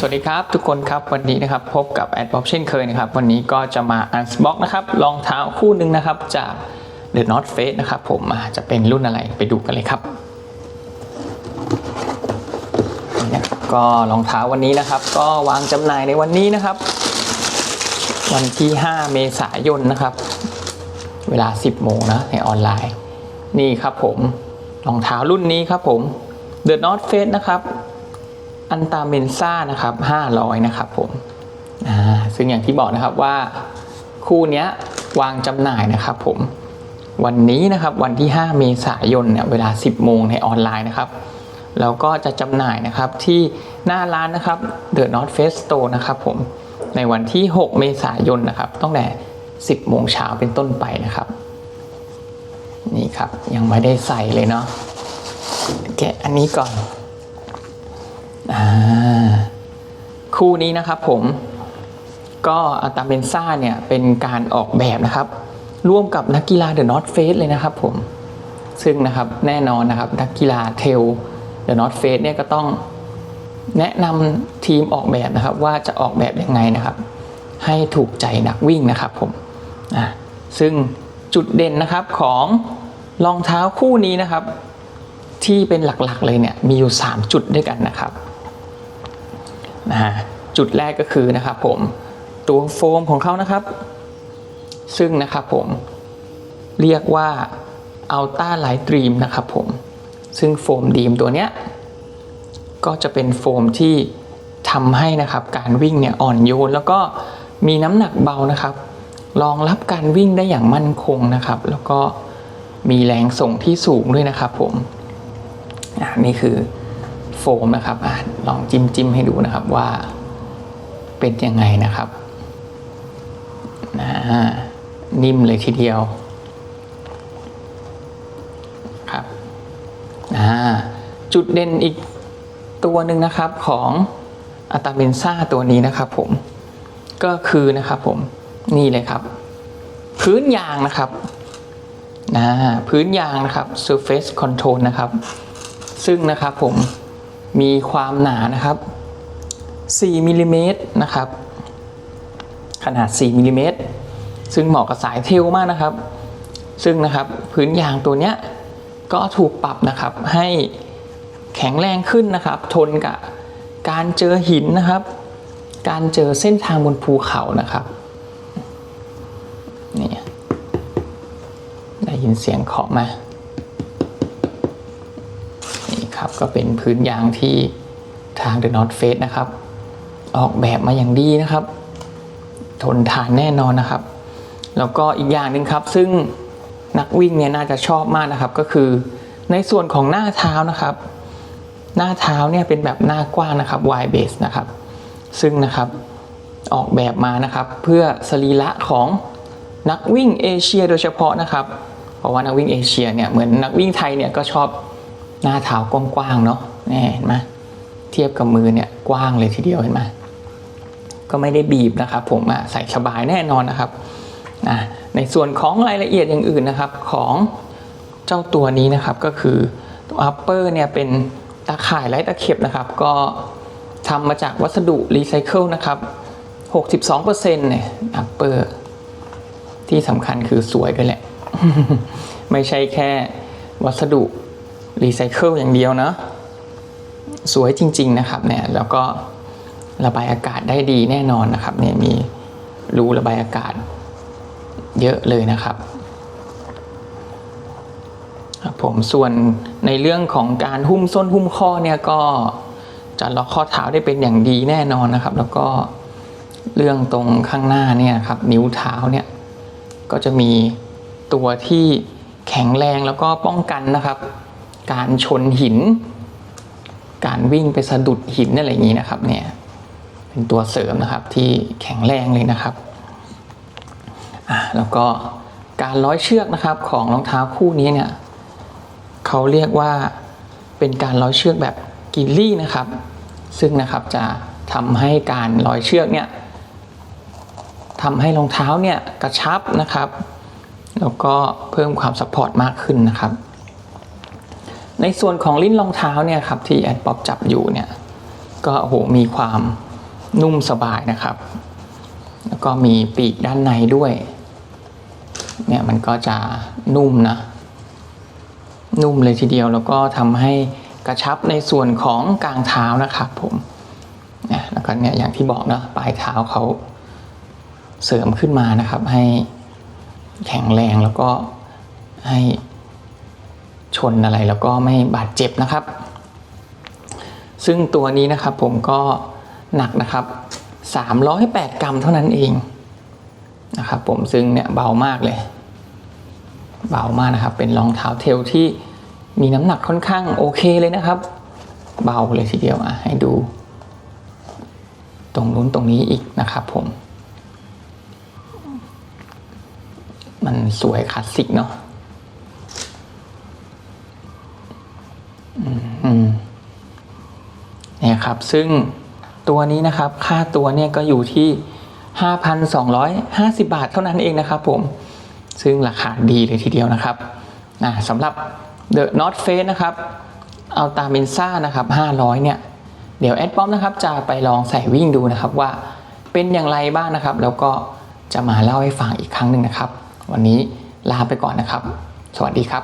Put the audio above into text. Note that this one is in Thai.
สวัสดีครับทุกคนครับวันนี้นะครับพบกับแอดป๊อปเช่นเคยนะครับวันนี้ก็จะมาอันสบ็อกนะครับรองเท้าคู่หนึ่งนะครับจาก The North Face นะครับผมจะเป็นรุ่นอะไรไปดูกันเลยครับนี่นะก็รองเท้าวันนี้นะครับ ก็วางจำหน่ายในวันนี้นะครับ วันที่ 5 เมษายนนะครับ เวลา 10 โมงนะในออนไลน์ นี่ครับผมรองเท้ารุ่นนี้ครับผม The North Face นะครับ อันตาเมนซ่านะครับ500 นะครับผมซึ่งอย่างที่บอกนะครับว่าคู่นี้วางจำหน่ายนะครับผมวันนี้นะครับวันที่ 5 เมษายนเนี่ยเวลา 10 โมงในออนไลน์นะครับแล้วก็จะจำหน่ายนะครับที่หน้าร้านนะครับ The North Face Store นะครับผมในวันที่ 6 เมษายนนะครับตั้งแต่ 10 โมงเช้าเป็นต้นไปนะครับ นี่ครับยังไม่ได้ใส่เลยเนาะแกะอันนี้ก่อน คู่นี้นะครับผมก็อัตาเบนซ่าเนี่ยเป็นการออกแบบนะครับ ร่วมกับนักกีฬาเดอะนอตเฟสเลยนะครับผมซึ่งนะครับแน่นอนนะครับนักกีฬาเทลเดอะนอตเฟสเนี่ยก็ต้องแนะนำทีมออกแบบนะครับว่าจะออกแบบยังไงนะครับ ให้ถูกใจนักวิ่งนะครับผมซึ่งจุดเด่นนะครับของรองเท้าคู่นี้นะครับ ที่เป็นหลักๆเลยเนี่ยมีอยู่ 3 จุดด้วยกันนะครับ นะฮะจุดแรกก็คือนะครับผมตัวโฟมของเขานะครับ ซึ่งนะครับผมเรียกว่า Ultra Light Dream นะครับผมซึ่งโฟมดีมตัวเนี้ยก็จะเป็นโฟมที่ทำให้นะครับการวิ่งเนี่ยอ่อนโยน แล้วก็มีน้ำหนักเบานะครับรองรับการวิ่งได้อย่างมั่นคงนะครับ แล้วก็มีแรงส่งที่สูงด้วยนะครับผมอ่านี่คือ โฟมนะครับอลองจิ้มจิ้มให้ดูนะครับว่าเป็นยังไงนะครับอ่านิ่มเลยทีเดียวครับจุดเด่นอีกตัวหนึ่งนะครับของอัตาเบนซ่าตัวนี้นะครับผมก็คือนะครับผมนี่เลยครับ พื้นยางนะครับนะพื้นยางนะครับ surface control นะครับ ซึ่งนะครับผม มีความหนานะครับ4มิลลิเมตรนะครับ ขนาด 4มิลลิเมตรซึ่งเหมาะกับสายเทลมากนะครับ ซึ่งนะครับพื้นยางตัวเนี้ยก็ถูกปรับนะครับให้แข็งแรงขึ้นนะครับ ทนกับการเจอหินนะครับ การเจอเส้นทางบนภูเขานะครับนี่ได้ยินเสียงเคาะไหม นี่ครับก็เป็นพื้นยางที่ทาง The North Face นะครับ ออกแบบมาอย่างดีนะครับ ทนทานแน่นอนนะครับ แล้วก็อีกอย่างหนึ่งครับ ซึ่งนักวิ่งเนี่ยน่าจะชอบมากนะครับ ก็คือในส่วนของหน้าเท้านะครับ หน้าเท้าเนี่ยเป็นแบบหน้ากว้างนะครับ wide base นะครับ ซึ่งนะครับออกแบบมานะครับเพื่อสรีระของนักวิ่งเอเชียโดยเฉพาะนะครับ เพราะว่านักวิ่งเอเชียเนี่ยเหมือนนักวิ่งไทยเนี่ยก็ชอบ หน้าเท้ากว้างๆเนาะนี่เห็นไหมเทียบกับมือเนี่ยกว้างเลยทีเดียวเห็นไหมก็ไม่ได้บีบนะครับ ผมอะใส่สบายแน่นอนนะครับอะในส่วนของรายละเอียดอย่างอื่นนะครับของเจ้าตัวนี้นะครับก็คือตัว upper เนี่ยเป็นตาข่ายไร้ตะเข็บนะครับ ก็ทำมาจากวัสดุรีไซเคิลนะครับ 62%เนี่ย upper ที่สำคัญคือสวยด้วยแหละ ไม่ใช่แค่วัสดุ รีไซเคิลอย่างเดียวนะ สวยจริง ๆ นะครับเนี่ยแล้วก็ระบายอากาศได้ดีแน่นอนนะครับเนี่ยมีรูระบายอากาศเยอะเลยนะครับผมส่วนในเรื่องของการหุ้มส้นหุ้มข้อเนี่ยก็จะล็อกข้อเท้าได้เป็นอย่างดีแน่นอนนะครับ แล้วก็เรื่องตรงข้างหน้าเนี่ยครับนิ้วเท้าเนี่ยก็จะมีตัวที่แข็งแรงแล้วก็ป้องกันนะครับ การชนหิน การวิ่งไปสะดุดหินอะไรอย่างนี้นะครับเนี่ยเป็นตัวเสริมนะครับที่แข็งแรงเลยนะครับอะแล้วก็การร้อยเชือกนะครับของรองเท้าคู่นี้เนี่ยเขาเรียกว่าเป็นการร้อยเชือกแบบกิลลี่นะครับ ซึ่งนะครับจะทำให้การร้อยเชือกเนี่ยทำให้รองเท้าเนี่ยกระชับนะครับ แล้วก็เพิ่มความสปอร์ตมากขึ้นนะครับ ในส่วนของลิ้นรองเท้าเนี่ยครับที่แอดป๊อปจับอยู่เนี่ยก็โอ้โหมีความนุ่มสบายนะครับ แล้วก็มีปีกด้านในด้วยเนี่ยมันก็จะนุ่มนะนุ่มเลยทีเดียวแล้วก็ทำให้กระชับในส่วนของกลางเท้านะครับผมเนี่ยแล้วก็เนี่ยอย่างที่บอกนะปลายเท้าเขาเสริมขึ้นมานะครับ ให้แข็งแรงแล้วก็ให้ ชนอะไรแล้วก็ไม่บาดเจ็บนะครับ ซึ่งตัวนี้นะครับผมก็หนักนะครับ 308 กรัมเท่านั้นเองนะครับผมซึ่งเนี่ยเบามากเลย เบามากนะครับ เป็นรองเท้าเทลที่มีน้ำหนักค่อนข้างโอเคเลยนะครับ เบาเลยทีเดียวอะให้ดู ตรงนู้นตรงนี้อีกนะครับผม มันสวยคลาสสิกเนาะ ครับ ซึ่งตัวนี้นะครับค่าตัวเนี่ยก็อยู่ที่ 5,250 บาทเท่านั้นเองนะครับผม ซึ่งราคาดีเลยทีเดียวนะครับสำหรับ The North Face นะครับเอาตาเมนซ่านะครับ 500 เนี่ย เดี๋ยวแอดป้อมนะครับจะไปลองใส่วิ่งดูนะครับว่าเป็นอย่างไรบ้างนะครับ แล้วก็จะมาเล่าให้ฟังอีกครั้งหนึ่งนะครับ วันนี้ลาไปก่อนนะครับ สวัสดีครับ